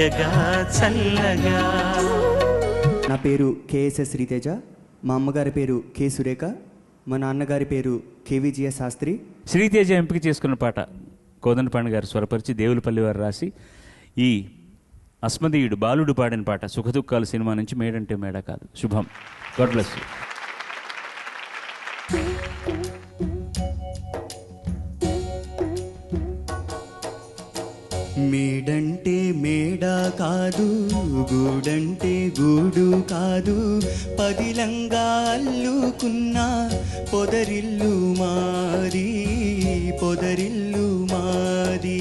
తీయగా చల్లగా. నా పేరు కేఎస్ఎస్ శ్రీతేజ మా అమ్మగారి పేరు కె సురేఖ. మా నాన్నగారి పేరు కేవీజీఎస్ శాస్త్రి. శ్రీతేజ ఎంపిక చేసుకున్న పాట కోదండపాండి గారు స్వరపరిచి దేవులపల్లి వారు రాసి ఈ అస్మదీయుడు బాలుడు పాడిన పాట సుఖదుఖాలు సినిమా నుంచి మేడంటే మేడ కాదు. శుభం. God bless you. మేడంటే మేడ కాదు గూడంటే గూడు కాదు. పదిలంగా అల్లుకున్న పొదరిల్లు మాది పొదరిల్లు మాది.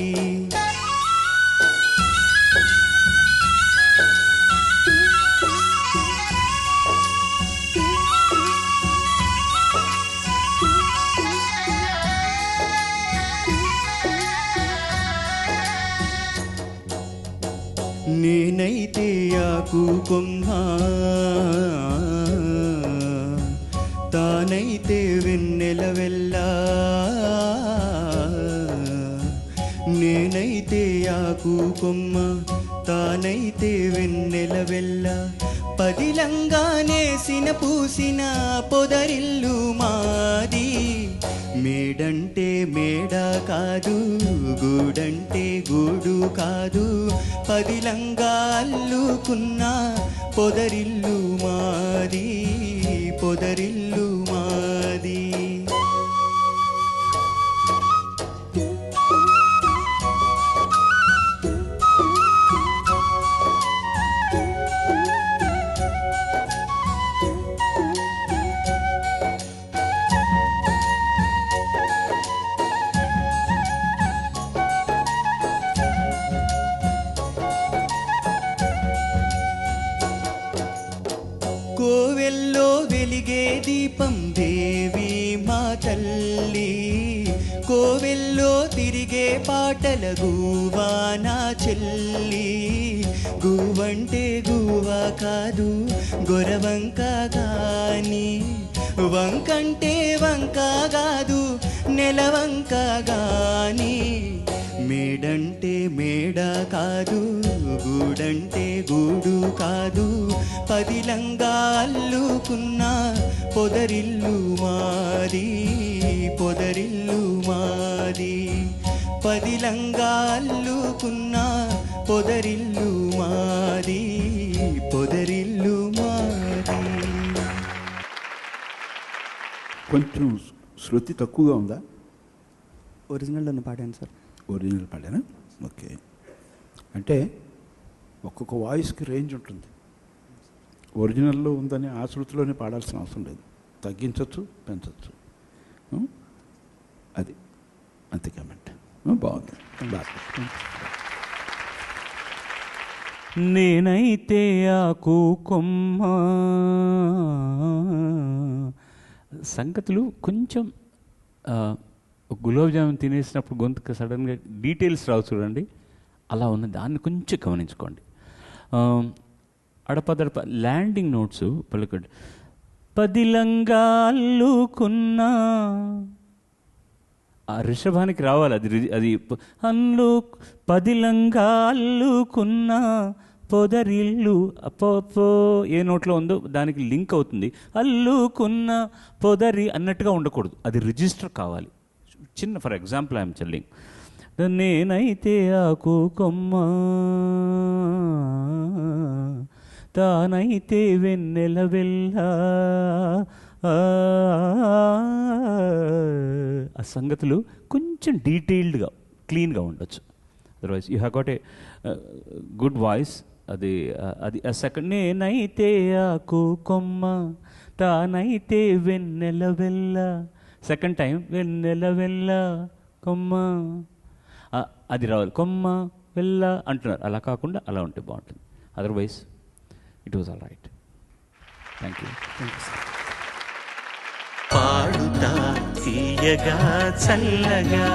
నేనైతే ఆకు కొమ్మ తానైతే వెన్నెల వెళ్ళా నేనైతే ఆకు కొమ్మ తానైతే వెన్నెల వెళ్ళ పదిలంగా నేసిన పూసిన పొదరిల్లు మాది. మేడంటే మేడ కాదు గూడంటే గూడు కాదు. పదిలంగా అల్లుకున్న పొదరిల్లు మాది పొదరిల్లు కోవెల్లో వెలిగే దీపం దేవి మా తల్లి. కోవెల్లో తిరిగే పాటల గువా నా చెల్లి. గూవంటే గూవా కాదు గొరవంక గాని. వంకంటే వంక కాదు నెలవంక గాని. మేడంటే మేడ కాదు గూడంటే గూడు కాదు. పదిలంగా అల్లుకున్న పొదరిల్లు మాది పొదరిల్లు మాది. పదిలంగా అల్లుకున్న పొదరిల్లు మాది పొదరిల్లు మాది. కొంచెం శృతి తక్కువగా ఉందా? ఒరిజినల్లోనే పాడాను సార్. ఒరిజినల్ పాడానా? ఓకే. అంటే ఒక్కొక్క వాయిస్కి రేంజ్ ఉంటుంది. ఒరిజినల్లో ఉందని ఆ శృతిలోనే పాడాల్సిన అవసరం లేదు. తగ్గించవచ్చు పెంచవచ్చు అది. అంతే కమెంట్. బాగుంది. బాగా నేనైతే ఆకు కొమ్మ. సంగతులు కొంచెం గులాబ్ జామున్ తినేసినప్పుడు గొంతుకు సడన్గా డీటెయిల్స్ రావు చూడండి. అలా ఉన్న దాన్ని కొంచెం గమనించుకోండి. అడపదడప ల్యాండింగ్ నోట్స్ పలుకడు. పదిలంగా అల్లుకున్నా ఆ రిషభానికి రావాలి అది అది అల్లు పదిలంగా అల్లుకున్నా పొదరిల్లు పో ఏ నోట్లో ఉందో దానికి లింక్ అవుతుంది. అల్లుకున్న పొదరి అన్నట్టుగా ఉండకూడదు. అది రిజిస్టర్ కావాలి. చిన్న ఫర్ ఎగ్జాంపుల్ ఐఎమ్ చెల్లింగ్ నేనైతే ఆకు కొమ్మ తానైతే వెన్నెల వెళ్ళ ఆ సంగతులు కొంచెం డీటెయిల్డ్గా క్లీన్గా ఉండొచ్చు. Otherwise you have got a good voice అది uh, అది ఆ సెకండ్ నేనైతే ఆకు కొమ్మ తానైతే వెన్నెల వెళ్ళ సెకండ్ టైం వెన్నెల వెళ్ళ కొమ్మ. అది రావాలి. కొమ్మ వెళ్ళ అంటున్నారు. అలా కాకుండా అలా ఉంటే బాగుంటుంది. Otherwise it was all right thank you పాడుతా తీయగా చల్లగా.